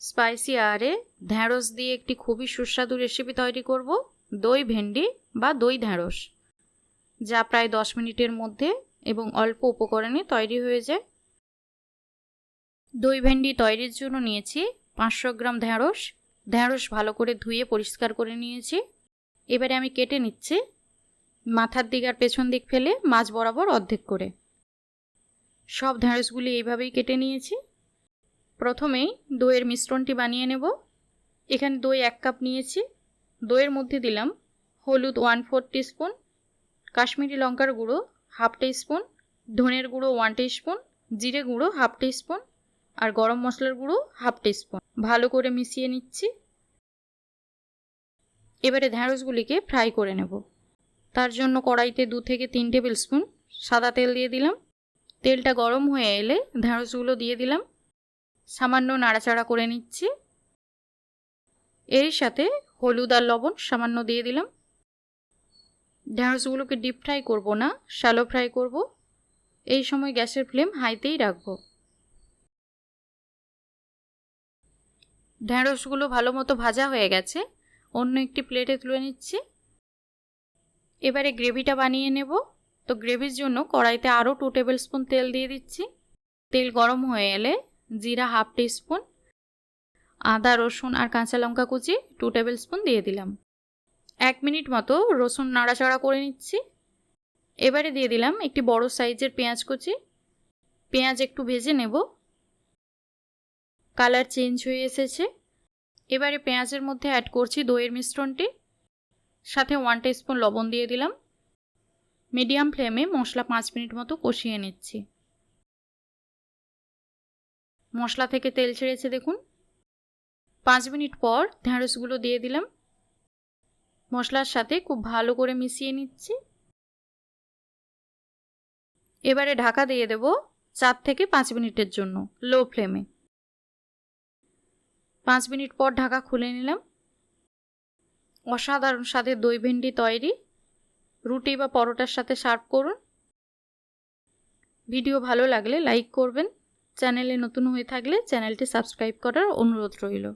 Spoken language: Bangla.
স্পাইসি আরে ঢ্যাঁড়স দিয়ে একটি খুবই সুস্বাদু রেসিপি তৈরি করব। দই, ভেন্ডি বা দই ঢ্যাঁড়স, যা প্রায় দশ মিনিটের মধ্যে এবং অল্প উপকরণে তৈরি হয়ে যায়। দই, ভেন্ডি তৈরির জন্য নিয়েছি পাঁচশো গ্রাম ঢ্যাঁড়স। ঢ্যাঁড়স ভালো করে ধুয়ে পরিষ্কার করে নিয়েছি। এবারে আমি কেটে নিচ্ছি মাথার দিক আর পেছন দিক ফেলে মাছ বরাবর অর্ধেক করে। সব ঢ্যাঁড়সগুলি এইভাবেই কেটে নিয়েছি। প্রথমেই দইয়ের মিশ্রণটি বানিয়ে নেব। এখানে দই এক কাপ নিয়েছি। দইয়ের মধ্যে দিলাম হলুদ ওয়ান ফোর স্পুন কাশ্মীরি লঙ্কার গুঁড়ো হাফ স্পুন ধনের গুঁড়ো ওয়ান স্পুন জিরে গুঁড়ো হাফ স্পুন আর গরম মশলার গুঁড়ো হাফ স্পুন ভালো করে মিশিয়ে নিচ্ছি। এবারে ঢ্যাঁড়সগুলিকে ফ্রাই করে নেব। তার জন্য কড়াইতে দু থেকে তিন টেবিল স্পুন সাদা তেল দিয়ে দিলাম। তেলটা গরম হয়ে এলে ঢ্যাঁড়সগুলো দিয়ে দিলাম। সামান্য নাড়াচাড়া করে নিচ্ছি। এর সাথে হলুদ আর লবণ সামান্য দিয়ে দিলাম। ঢ্যাঁড়সগুলোকে ডিপ ফ্রাই করব না শ্যালো ফ্রাই করব। এই সময় গ্যাসের ফ্লেম হাইতেই রাখব। ঢ্যাঁড়সগুলো ভালো মতো ভাজা হয়ে গেছে। অন্য একটি প্লেটে তুলে নিচ্ছি। এবারে গ্রেভিটা বানিয়ে নেব। তো গ্রেভির জন্য কড়াইতে আরও টু টেবিল স্পুন তেল দিয়ে দিচ্ছি। তেল গরম হয়ে এলে জিরা হাফ স্পুন আদা, রসুন আর কাঁচা লঙ্কা কুচি টু টেবিল স্পুন দিয়ে দিলাম। এক মিনিট মতো রসুন নাড়াচাড়া করে নিচ্ছি। এবারে দিয়ে দিলাম একটি বড় সাইজের পেঁয়াজ কুচি। পেঁয়াজ একটু ভেজে নেব। কালার চেঞ্জ হয়ে এসেছে। এবারে পেঁয়াজের মধ্যে অ্যাড করছি দইয়ের মিশ্রণটি। সাথে ওয়ান স্পুন লবণ দিয়ে দিলাম। মিডিয়াম ফ্লেমে মশলা পাঁচ মিনিট মতো কষিয়ে নিচ্ছি। মশলা থেকে তেল ছেড়েছে দেখুন। পাঁচ মিনিট পর ঢ্যাঁড়সগুলো দিয়ে দিলাম। মশলার সাথে খুব ভালো করে মিশিয়ে নিচ্ছি। এবারে ঢাকা দিয়ে দেব চার থেকে পাঁচ মিনিটের জন্য, লো ফ্লেমে। পাঁচ মিনিট পর ঢাকা খুলে নিলাম। অসাধারণ স্বাদের দই ভেন্ডি তৈরি। রুটি বা পরোটার সাথে সার্ভ করুন। ভিডিও ভালো লাগলে লাইক করবেন। চ্যানেলে নতুন হয়ে থাকলে চ্যানেলটি সাবস্ক্রাইব করার অনুরোধ রইল।